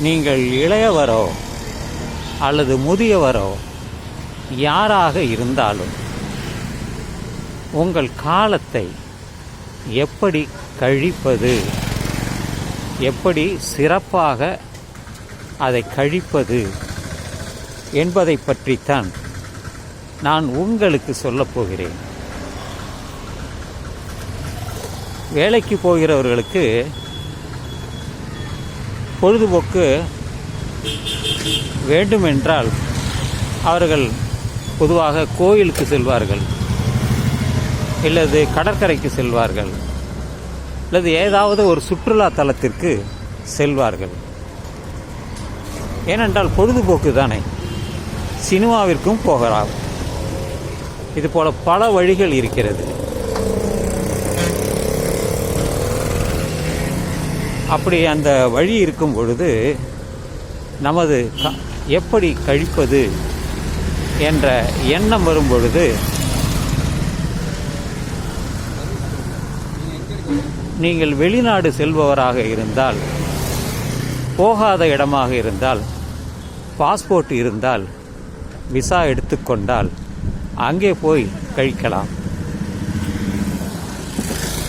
நீங்கள் இளையவரோ அல்லது முதியவரோ யாராக இருந்தாலும் உங்கள் காலத்தை எப்படி கழிப்பது? எப்படி சிறப்பாக அதை கழிப்பது? என்பதை பற்றித்தான் நான் உங்களுக்கு சொல்லப் போகிறேன். வேலைக்கு போகிறவர்களுக்கு பொழுதுபோக்கு வேண்டுமென்றால் அவர்கள் பொதுவாக கோயிலுக்கு செல்வார்கள் இல்லது கடற்கரைக்கு செல்வார்கள் அல்லது ஏதாவது ஒரு சுற்றுலா தலத்திற்கு செல்வார்கள். ஏனென்றால் பொழுதுபோக்கு தானே. சினிமாவிற்கும் போகலாம். இதுபோல் பல வழிகள் இருக்கிறது. அப்படி அந்த வழி இருக்கும் பொழுது நமது க எப்படி கழிப்பது என்ற எண்ணம் வரும் பொழுது நீங்கள் வெளிநாடு செல்பவராக இருந்தால் போகாத இடமாக இருந்தால் பாஸ்போர்ட் இருந்தால் விசா எடுத்துக்கொண்டால் அங்கே போய் கழிக்கலாம்.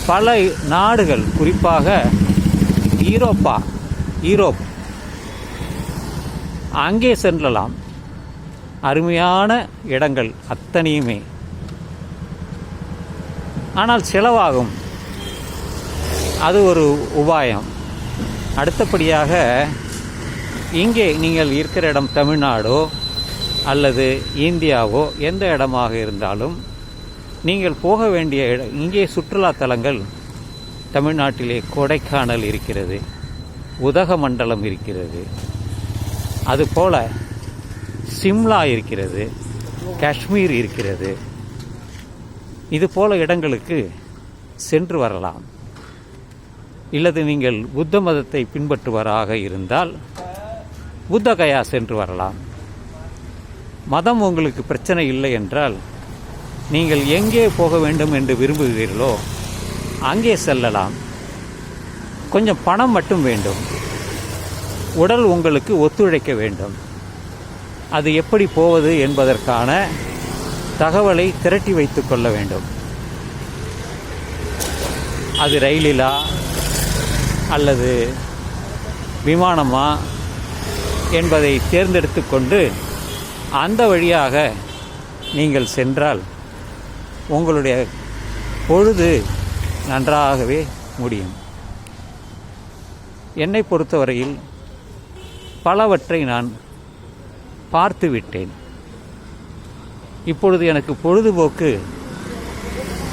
பல நாடுகள் குறிப்பாக ஈரோப்பா? ஈரோப். அங்கே சென்றலாம். அருமையான இடங்கள் அத்தனையுமே. ஆனால் செலவாகும். அது ஒரு உபாயம். அடுத்தபடியாக இங்கே நீங்கள் இருக்கிற இடம் தமிழ்நாடோ அல்லது இந்தியாவோ எந்த இடமாக இருந்தாலும் நீங்கள் போக வேண்டிய இடம் இங்கே சுற்றுலா தலங்கள் தமிழ்நாட்டிலே கொடைக்கானல் இருக்கிறது உதகமண்டலம் இருக்கிறது அதுபோல் சிம்லா இருக்கிறது காஷ்மீர் இருக்கிறது. இது போல இடங்களுக்கு சென்று வரலாம். இல்லது நீங்கள் புத்த மதத்தை பின்பற்றுவராக இருந்தால் புத்தகயா சென்று வரலாம். மதம் உங்களுக்கு பிரச்சனை இல்லை என்றால் நீங்கள் எங்கே போக வேண்டும் என்று விரும்புகிறீர்களோ அங்கே செல்லலாம். கொஞ்சம் பணம் மட்டும் வேண்டும். உடல் உங்களுக்கு ஒத்துழைக்க வேண்டும். அது எப்படி போவது என்பதற்கான தகவலை திரட்டி வைத்து கொள்ள வேண்டும். அது ரயிலிலா? அல்லது விமானமா? என்பதை தேர்ந்தெடுத்து கொண்டு அந்த வழியாக நீங்கள் சென்றால் உங்களுடைய பொழுது நன்றாகவே முடியும். என்னை பொறுத்தவரையில் பலவற்றை நான் பார்த்து விட்டேன் இப்பொழுது எனக்கு பொழுதுபோக்கு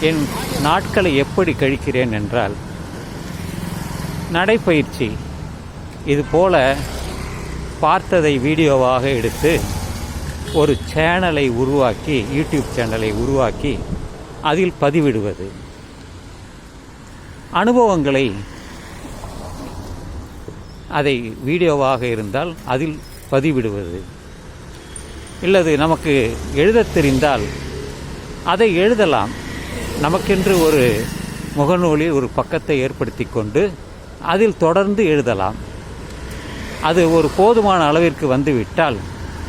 என் நாட்களை எப்படி கழிக்கிறேன் என்றால் நடைப்பயிற்சி இது போல பார்த்ததை வீடியோவாக எடுத்து ஒரு சேனலை உருவாக்கி யூடியூப் சேனலை உருவாக்கி அதில் பதிவிடுவது. அனுபவங்களை அதை வீடியோவாக இருந்தால் அதில் பதிவிடுவது. இல்லது நமக்கு எழுதத் தெரிந்தால் அதை எழுதலாம். நமக்கென்று ஒரு முகநூலில் ஒரு பக்கத்தை ஏற்படுத்தி கொண்டு அதில் தொடர்ந்து எழுதலாம். அது ஒரு போதுமான அளவிற்கு வந்துவிட்டால்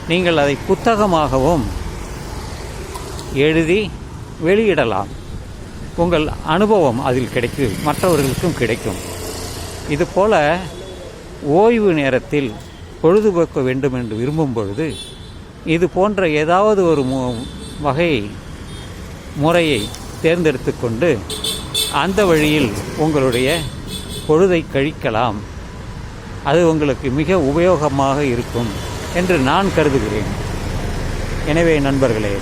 நீங்கள் அதை புத்தகமாகவும் எழுதி வெளியிடலாம். உங்கள் அனுபவம் அதில் கிடைக்கும் மற்றவர்களுக்கும் கிடைக்கும். இதுபோல் ஓய்வு நேரத்தில் பொழுதுபோக்க வேண்டும் என்று விரும்பும் பொழுது இது போன்ற ஏதாவது ஒரு மு வகை முறையை தேர்ந்தெடுத்து கொண்டு அந்த வழியில் உங்களுடைய பொழுதை கழிக்கலாம். அது உங்களுக்கு மிக உபயோகமாக இருக்கும் என்று நான் கருதுகிறேன். எனவே நண்பர்களே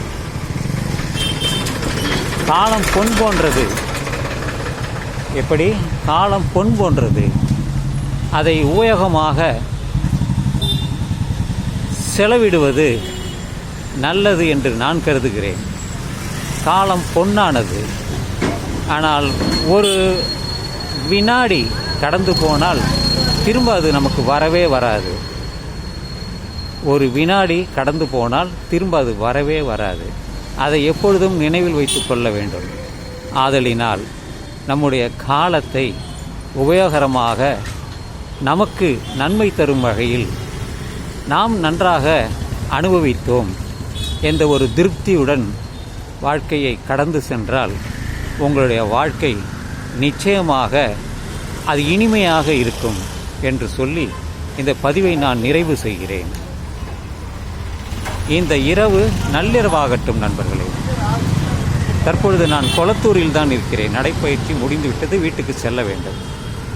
காலம் பொன் போன்றது. எப்படி? காலம் பொன் போன்றது. அதை உபயோகமாக செலவிடுவது நல்லது என்று நான் கருதுகிறேன். காலம் பொன்னானது. ஆனால் ஒரு வினாடி கடந்து போனால் திரும்ப அது நமக்கு வரவே வராது. ஒரு வினாடி கடந்து போனால் திரும்ப அது வரவே வராது. அதை எப்பொழுதும் நினைவில் வைத்து கொள்ள வேண்டும். ஆதலினால் நம்முடைய காலத்தை உபயோகரமாக நமக்கு நன்மை தரும் வகையில் நாம் நன்றாக அனுபவித்தோம் என்ற ஒரு திருப்தியுடன் வாழ்க்கையை கடந்து சென்றால் உங்களுடைய வாழ்க்கை நிச்சயமாக அது இனிமையாக இருக்கும் என்று சொல்லி இந்த பதிவை நான் நிறைவு செய்கிறேன். இந்த இரவு நள்ளிரவாகட்டும் நண்பர்களே. தற்பொழுது நான் கொளத்தூரில் தான் இருக்கிறேன். நடைப்பயிற்சி முடிந்துவிட்டது. வீட்டுக்கு செல்ல வேண்டும்.